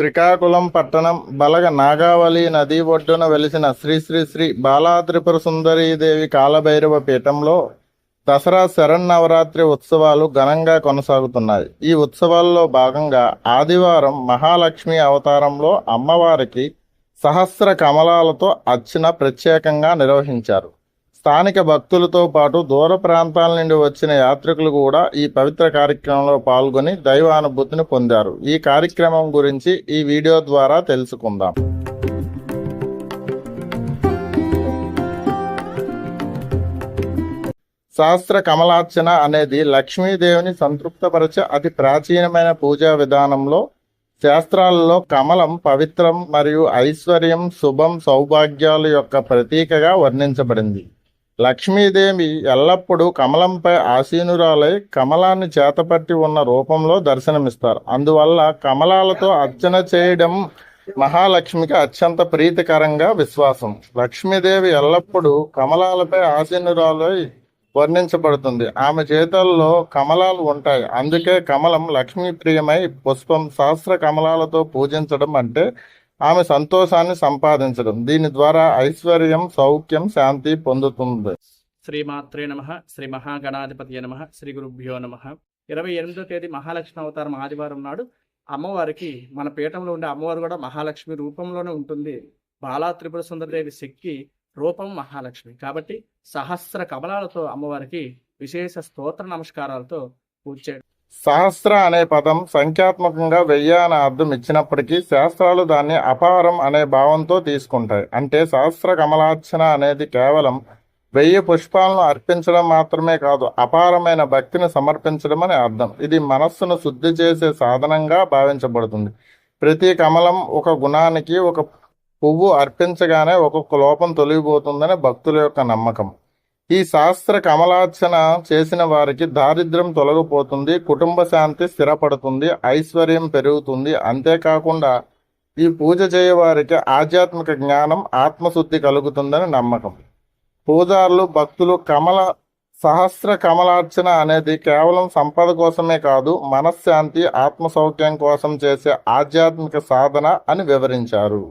శ్రీకాకుళం పట్టణం బలగ నాగావళి నది ఒడ్డున వెలిసిన శ్రీ శ్రీ శ్రీ బాలాత్రిపుర సుందరీదేవి కాలభైరవ పీఠంలో దసరా శరన్నవరాత్రి ఉత్సవాలు ఘనంగా కొనసాగుతున్నాయి. ఈ ఉత్సవాల్లో భాగంగా ఆదివారం మహాలక్ష్మి అవతారంలో అమ్మవారికి సహస్ర కమలాలతో అర్చన ప్రత్యేకంగా నిర్వహించారు. స్థానిక భక్తులతో పాటు దూర ప్రాంతాల నుండి వచ్చిన యాత్రికులు కూడా ఈ పవిత్ర కార్యక్రమంలో పాల్గొని దైవానుభూతిని పొందారు. ఈ కార్యక్రమం గురించి ఈ వీడియో ద్వారా తెలుసుకుందాం. శాస్త్ర కమలార్చన అనేది లక్ష్మీదేవిని సంతృప్తపరిచే అతి ప్రాచీనమైన పూజా విధానంలో శాస్త్రాలలో కమలం పవిత్రం మరియు ఐశ్వర్యం శుభం సౌభాగ్యాల యొక్క ప్రతీకగా వర్ణించబడింది. లక్ష్మీదేవి ఎల్లప్పుడూ కమలంపై ఆసీనురాలై కమలాన్ని చేతపట్టి ఉన్న రూపంలో దర్శనమిస్తారు. అందువల్ల కమలాలతో అర్చన చేయడం మహాలక్ష్మికి అత్యంత ప్రీతికరంగా విశ్వాసం. లక్ష్మీదేవి ఎల్లప్పుడూ కమలాలపై ఆసీనురాలై వర్ణించబడుతుంది. ఆమె చేతల్లో కమలాలు ఉంటాయి. అందుకే కమలం లక్ష్మీ ప్రియమై పుష్పం సహస్ర కమలాలతో పూజించడం అంటే ఆమె సంతోషాన్ని సంపాదించడం. దీని ద్వారా ఐశ్వర్యం సౌఖ్యం శాంతి పొందుతుంది. శ్రీమాత్రే నమ. శ్రీ మహాగణాధిపతి నమ. శ్రీ గురుభ్యో నమ. ఇరవై ఎనిమిదో తేదీ మహాలక్ష్మి అవతారం ఆదివారం నాడు అమ్మవారికి మన పీఠంలో ఉండే అమ్మవారు కూడా మహాలక్ష్మి రూపంలోనే ఉంటుంది. బాలా త్రిపుర సుందరదేవి శక్తి రూపం మహాలక్ష్మి. కాబట్టి సహస్ర కమలాలతో అమ్మవారికి విశేష స్తోత్ర నమస్కారాలతో పూజ చేయడం సహస్ర అనే పదం సంఖ్యాత్మకంగా వెయ్యి అనే అర్థం ఇచ్చినప్పటికీ శాస్త్రాలు దాన్ని అపారం అనే భావంతో తీసుకుంటాయి. అంటే సహస్ర కమలార్చన అనేది కేవలం వెయ్యి పుష్పాలను అర్పించడం మాత్రమే కాదు అపారమైన భక్తిని సమర్పించడం అని అర్థం. ఇది మనస్సును శుద్ధి చేసే సాధనంగా భావించబడుతుంది. ప్రతి కమలం ఒక గుణానికి ఒక పువ్వు అర్పించగానే ఒక్కొక్క లోపం తొలగిపోతుందని భక్తుల యొక్క నమ్మకం. ఈ శాస్త్ర కమలార్చన చేసిన వారికి దారిద్ర్యం తొలగిపోతుంది కుటుంబ శాంతి స్థిరపడుతుంది ఐశ్వర్యం పెరుగుతుంది. అంతేకాకుండా ఈ పూజ చేయవారికి ఆధ్యాత్మిక జ్ఞానం ఆత్మశుద్ధి కలుగుతుందని నమ్మకం. పూజారులు భక్తులు కమల సహస్ర కమలార్చన అనేది కేవలం సంపద కోసమే కాదు మనశ్శాంతి ఆత్మసౌఖ్యం కోసం చేసే ఆధ్యాత్మిక సాధన అని వివరించారు.